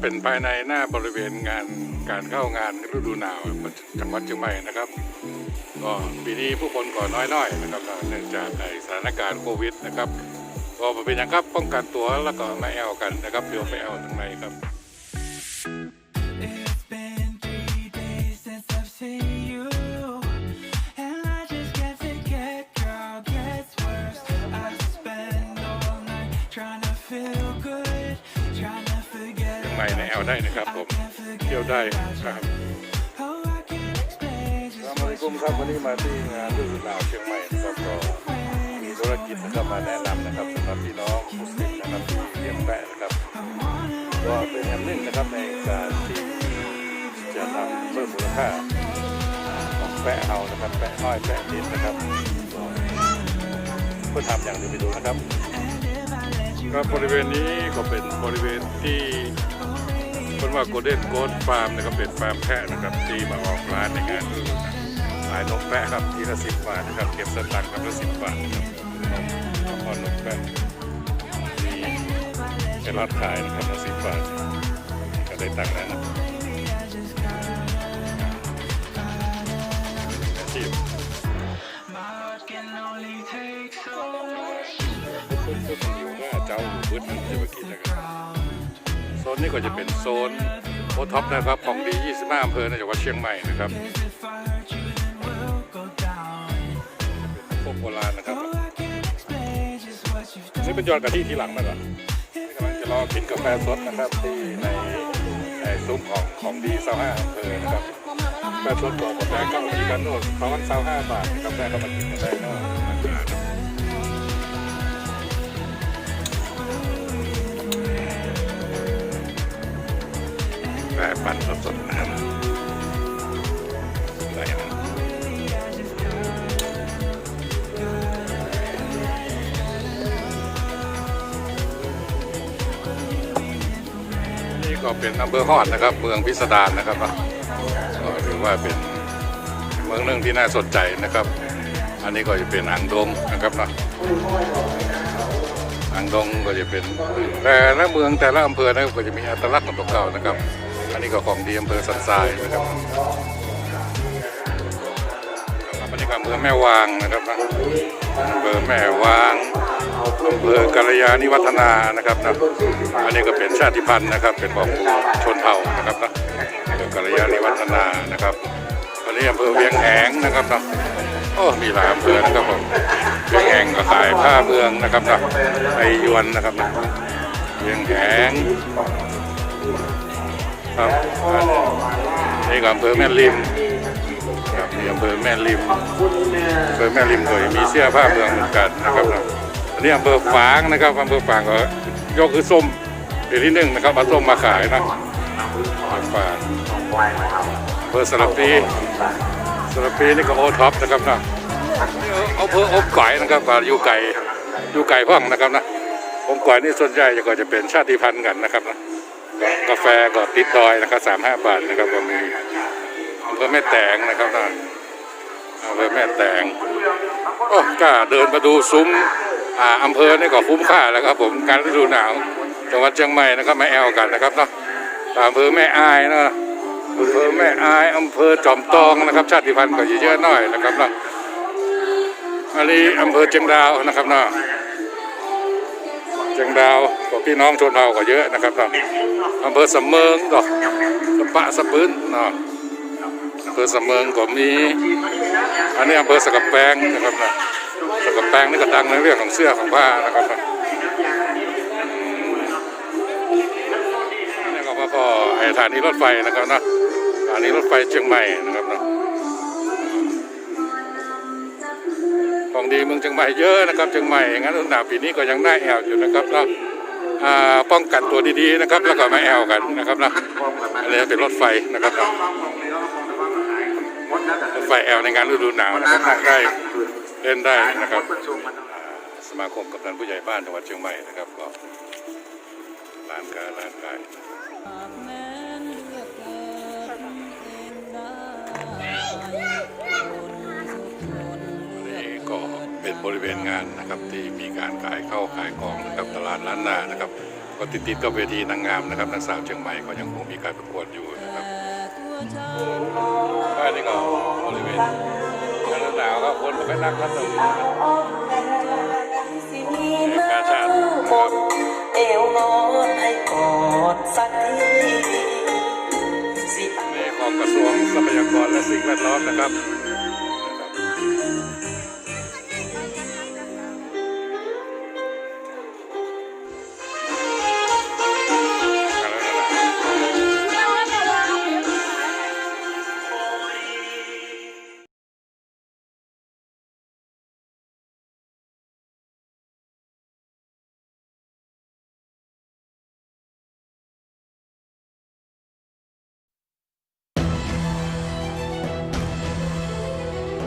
เป็นภายในหน้าบริเวณงานการเข้างานฤดูหนาวจังหวัดเชียงใหม่นะครับก็ปีนี้ผู้คนก็น้อยน้อยนะครับเนื่องจากในสถานการณ์โควิดนะครับก็เป็นอย่างครับป้องกันตัวแล้วก็มาแอลกันนะครับเดี๋ยวไปแอลทางในครับ ใหม่ในแอลได้นะครับผมเที่ยวได้ครับสวัสดีครับวันนี้มาที่งานฤดูหนาวเชียงใหม่ครับก็มีธุรกิจนะครับมาแนะนำนะครับสำหรับพี่น้องมุสลิมนะครับที่เลี้ยงแพะนะครับก็เป็นอย่างหนึ่งนะครับในการที่จะทำเพิ่มมูลค่าของแพะเฮานะครับแพะน้อยแพะนิดนะครับก็ทำอย่างที่ไปดูนะครับ ครับบริเวณนี้ก็เป็นบริเวณที่คนว่าโกลเด้นโกดฟาร์มนะครับเป็นฟาร์มแพะนะครับที่มาออกร้านในงานขายนกแพะครับทีละสิบบาทนะครับเก็บสตางค์ครับละสิบบาทนะครับแล้วก็นกแพะมีเป็นร้านขายนะครับละสิบบาทก็ได้ตังค์แล้วนะอาชีพ My heart can only take so much. ว่าเจ้าบุญมันจะมากินนะครับโซนนี้ก็จะเป็นโซนโอท็อปนะครับของดี 25อำเภอในจังหวัดเชียงใหม่นะครับพวกโบราณนะครับนี่เป็นยอดกะทิทีหลังมาก่อนกำลังจะรอกินกาแฟสดนะครับที่ในในซุ้มของของดี25อำเภอนะครับกาแฟสดของกาแฟก็มีกันโน่นเขาวัน25บาทกาแฟก็มากินกาแฟก็กาแปั่นสดๆนะครับอะไรนะนี่ก็เป็นอำเภอฮอดนะครับ เมืองพิสดารนะครับก็ถือว่าเป็นเมืองหนึ่งที่น่าสนใจนะครับ อันนี้ก็จะเป็นอ่างดงนะครับเนาะอ่างดงก็จะเป็นแต่ละเมืองแต่ละอำเภอนะก็จะมีอัตลักษณ์ของตัวเก่านะครับ อันนี้ก็ของดีอำเภอสันทรายนะครับครับอันนี้ก็อำเภอแม่วางนะครับนะอำเภอแม่วางอำเภอกัลยาณิวัฒนานะครับนะอันนี้ก็เป็นชาติพันธุ์นะครับ เป็นของชนเผ่านะครับนะอำเภอกัลยาณิวัฒนานะครับอันนี้อำเภอเวียงแหงนะครับนะโอ้มีหลายอำเภอนะครับผมเวียงแหงก็ขายผ้าเมืองนะครับนะไอยวนนะครับนะเวียงแหง ครับนนี้ก็อำเภอแม่ริมครับนี่อำเภอแม่ริมอำเภอแม่ริมก็มีเสื้อผ้าเมืองเหมือนกันนะครับนะอันนี้อำเภอฝางนะครับอำเภอฝางก็ยกคือส้มเดี๋ยวที่หนึ่งนะครับเอาส้มมาขายนะอำเภฝางอำเภอสระปีสระปีนี่ก็โอท็อปนะครับนะนี่อาเภออบไก่นะครับก็อยู่ไก่อยู่ไก่พ่องนะครับนะอบไก่นี่ส่วนใหญ่ก็จะเป็นชาติพันธุ์กันนะครับนะ กาแฟก็ติดดอยนะครับสามห้าบาทนะครับก็มีอำเภอแม่แตงนะครับนะอำเภอแม่แตงโอ้กล้าเดินมาดูซุ้มอ่าอำเภอนี่ก็คุ้มค่าแล้วครับผมการฤดูหนาวจังหวัดเชียงใหม่นะครับมาแอลกันนะครับเนาะอำเภอแม่อายนะอำเภอแม่อายอำเภอจอมตองนะครับชาติพันธุ์ก็เยอะๆหน่อยนะครับเนาะอันนี้อำเภอเชียงดาวนะครับเนาะ เชียงดาวก็พี่น้องชนเผ่าก็เยอะนะครับเนาะอำเภอสำเมิงก็สปะสะพื้นเนาะอำเภอสำเมิงก็มี อันนี้อำเภอสกบแปงนะครับนะสกบแปงนี่ก็ดังในเรื่องของเสื้อของผ้านะครับนะนี่ก็มาก็ไอ้สถานีรถไฟนะครับนะสถานีรถไฟเชียงใหม่นะครับ ของดีเมืองเชียงใหม่เยอะนะครับเชียงใหม่งั้นหนาวปีนี้ก็ยังน่าแอวอยู่นะครับนะอ่าป้องกันตัวดีๆนะครับ แล้วก็มาแอวกันนะครับนะอันนี้เป็นรถไฟนะครับรถไฟแอลในงานฤดูหนาวนะครับนั่งได้เล่นได้นะครับ สมาคมกับนันผู้ใหญ่บ้านจังหวัดเชียงใหม่นะครับก็ร้านการ้านกาย บริเวณงานนะครับที่มีการขายเข้าขายของนะครับตลาดล้านนานะครับก็ติดติดกับเวทีนางงามนะครับนักสาวเชียงใหม่ก็ยังคงมีการประกวดอยู่นะครับบ้านนี้ก็บริเวณหน้าหนาวก็คนก็ไปนั่งกันตรงนี้นะครับกาชาติเอวงอนให้กอดสักทีสิในของกระทรวงทรัพยากรและสิ่งแวดล้อมนะครับ